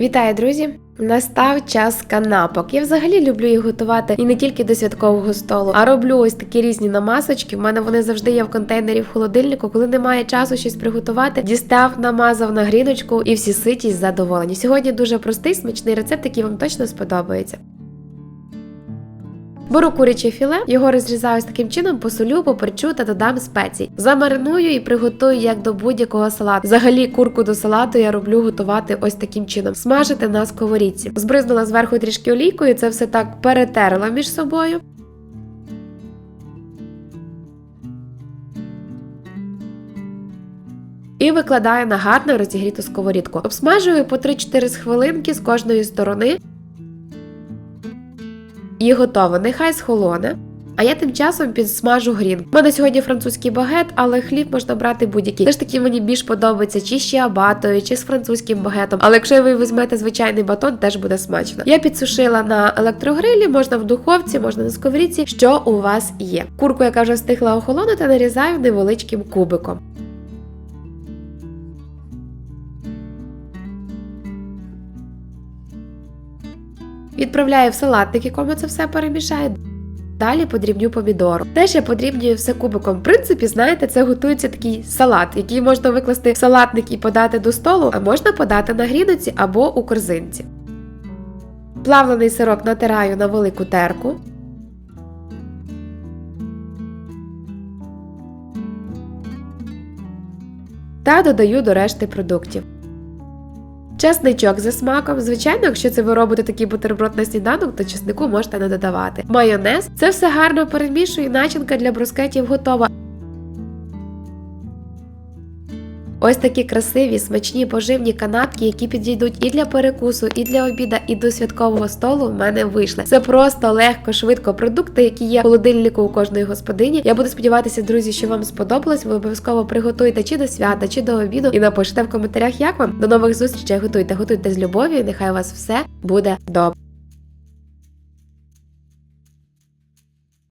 Вітаю, друзі! Настав час канапок. Я взагалі люблю їх готувати і не тільки до святкового столу, а роблю ось такі різні намазочки. У мене вони завжди є в контейнері в холодильнику. Коли немає часу щось приготувати, дістав, намазав на гріночку і всі ситі задоволені. Сьогодні дуже простий смачний рецепт, який вам точно сподобається. Беру куряче філе, його розрізаю ось таким чином, посолю, поперчу та додам спецій. Замариную і приготую як до будь-якого салату. Взагалі, курку до салату я роблю готувати ось таким чином: смажити на сковорідці. Збризнула зверху трішки олійкою, це все так перетерла між собою. І викладаю на гарно розігріту сковорідку. Обсмажую по 3-4 хвилинки з кожної сторони. І готово, нехай схолоне. А я тим часом підсмажу грін. У мене сьогодні французький багет, але хліб можна брати будь-який. Все ж таки мені більш подобається чи з чиабатою, чи з французьким багетом. Але якщо ви візьмете звичайний батон, теж буде смачно. Я підсушила на електрогрилі, можна в духовці, можна на сковорідці, що у вас є. Курку, яка вже встигла охолонути, нарізаю невеличким кубиком. Відправляю в салатник, якому це все перемішаю. Далі подрібню помідору. Теж я подрібнюю все кубиком. В принципі, знаєте, це готується такий салат, який можна викласти в салатник і подати до столу, а можна подати на гріноці або у корзинці. Плавлений сирок натираю на велику терку. Та додаю до решти продуктів. Чесничок за смаком. Звичайно, якщо це ви робите такий бутерброд на сніданок, то чеснику можете не додавати. Майонез це все гарно перемішую, начинка для брускетів готова. Ось такі красиві, смачні поживні канапки, які підійдуть і для перекусу, і для обіда, і до святкового столу в мене вийшли. Це просто легко, швидко продукти, які є в холодильнику у кожної господині. Я буду сподіватися, друзі, що вам сподобалось. Ви обов'язково приготуйте чи до свята, чи до обіду, і напишіть в коментарях, як вам. До нових зустрічей готуйте, готуйте з любов'ю. Нехай у вас все буде добре.